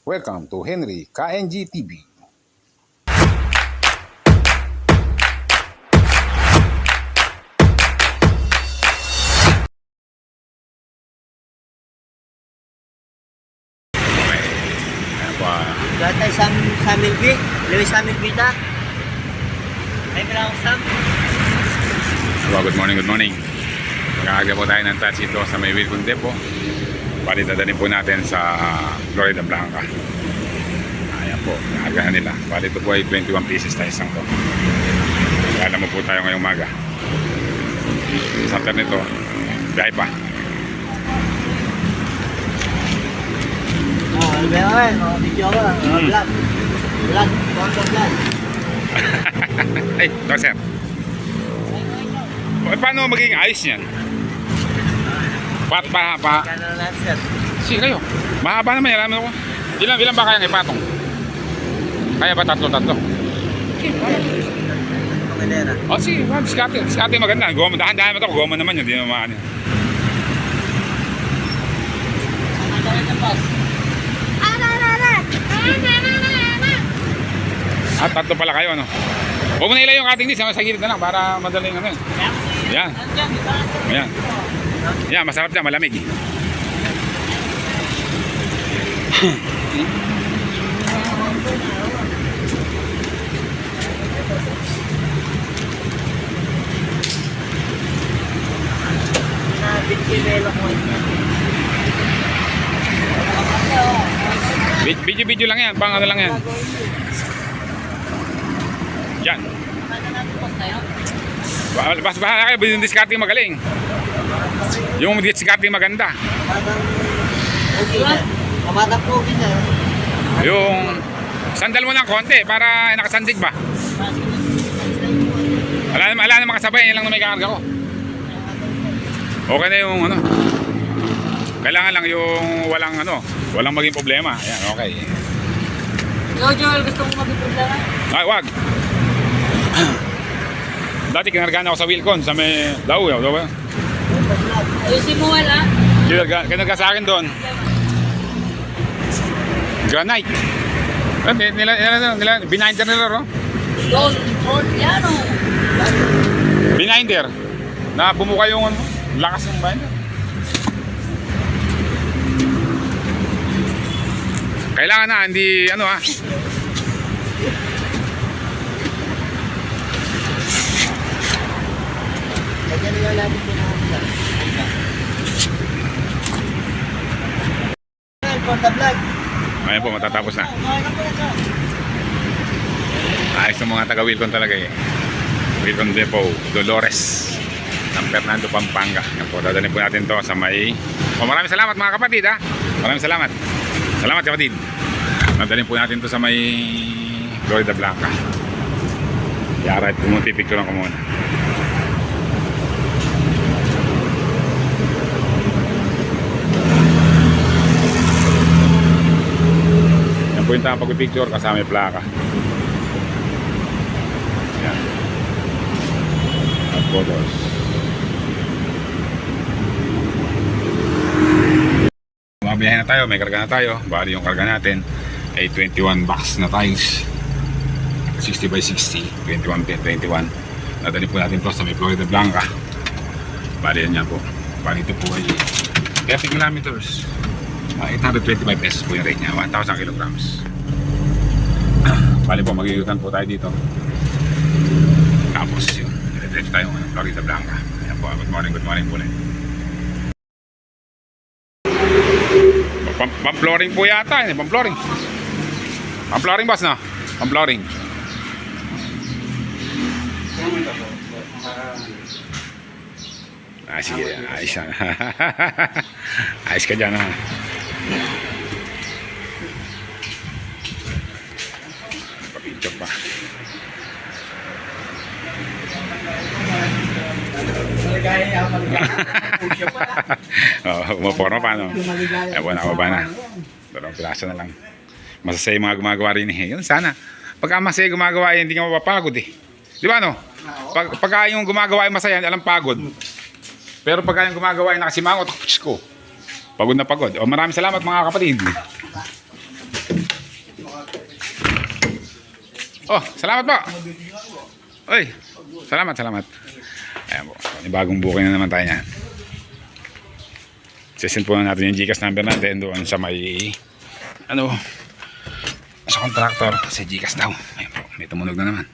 Welcome to Henry KNG TV. Po. Lahat tayo sa, sa Milby. Lewis sa Milby ta. Ay, ako Sam. Well, good morning, good morning. Magkakagya po tayo ng touch ito sa may Wilcon Depot. Bali, dadalhin po natin sa Florida Blanca. Ayan po, nakagahan nila. Bali, ito po ay 21 pieces tayo isang to. Kaya mo po tayo ngayong maga. Sa nito, biyahe pa. Oh, ano ba yan? Oh, video ko. Oh, Mm. vlog. Vlog. Conto vlog. Ay, sir. Pa- Paano magiging ayos yan? Pat, pa, pa. Kano na sir. Sige kayo. Mahaba naman yan. Alam ko. Ilan, ilan ba kayang ipatong? Kaya ba tatlo-tatlo? Sige, kaya. Kamelera. O sige, well, diskarte. Diskarte maganda. Goma, dahan-dahan mo ito. Goma naman yun. Yan. Ang ganda ng boss. At Ah, tatlo pala kayo, ano? Huwag mo na ilay yung cutting disc. Sa gilid na lang para madaling ano yun. Yan. Nandyan, Yan, masarap dyan. Malamig. Video-video lang yan. Pang ano lang yan. Yan. Ba- Bas bahala kayo. Yung discarding magaling. Yung maganda. Okay na. Kamatang na. Yung sandal mo ng konti para nakasandig ba? Wala naman, wala naman kasabay. Yan lang na may kakarga ko. Okay na yung ano. Kailangan lang yung walang ano, walang maging problema. Ayan, okay. Ikaw, Joel, gusto mo magpunta na? Ay, wag. Dati kinargaan ako sa Wilcon, sa may daw, daw, Ayusin mo, wala. Kinarga, kinarga sa akin doon. Granite. Eh, nila, nila, nila, nila, bininder nila, no? Doon, doon, yan o. Bininder. Na bumuka yung ano, lakas ng binder. Kailangan na, hindi ano ha. For the vlog. Ayan po, matatapos na. Ayos ng mga taga Wilcon talaga eh. Wilcon Depot, Dolores, San Fernando, Pampanga. Yan po, dadalhin po natin to sa may... Oh, maraming salamat mga kapatid ha. Maraming salamat. Salamat kapatid. Dadalhin po natin to sa may Florida Blanca. Yara, pumutipicturean ko muna. Yung tamang pag-picture kasama yung plaka. Yan. At photos. Mabiyahe na tayo, may karga na tayo. Bali yung karga natin ay 21 box na tiles. 60 by 60, 21 by 21. Nadali po natin to sa may Florida Blanca. Bali yan yan po. Bali ito po ay 30 kilometers. Ah, 825 pesos po yung rate niya, 1,000 kilograms. Bali po, magiging po tayo dito. Tapos yun, diretso tayo ng Florida Blanca. Ayan po, good morning, good morning po ulit. Pamploring po yata, eh, pamploring. Pamploring boss na? Pamploring. Ah, sige, ayos yan. ayos ka dyan ha. oh, umupo na paano? Ewan ako ba na? Dalawang piraso na lang. Masasaya yung mga gumagawa rin eh. Yun, sana. Pagka masaya gumagawa eh, hindi ka mapapagod eh. Di ba no? Pag, pagka yung gumagawa ay masaya, alam pagod. Pero pagka yung gumagawa ay nakasimangot, ko. Pagod na pagod. O, maraming salamat mga kapatid. Oh, salamat po. Oy. Salamat, salamat. Ayan po, bagong booking na naman tayo niyan. Sisend po na natin yung Gcash number natin doon sa may, ano, sa contractor. Sa Gcash daw. Ayan po, may tumunog na naman.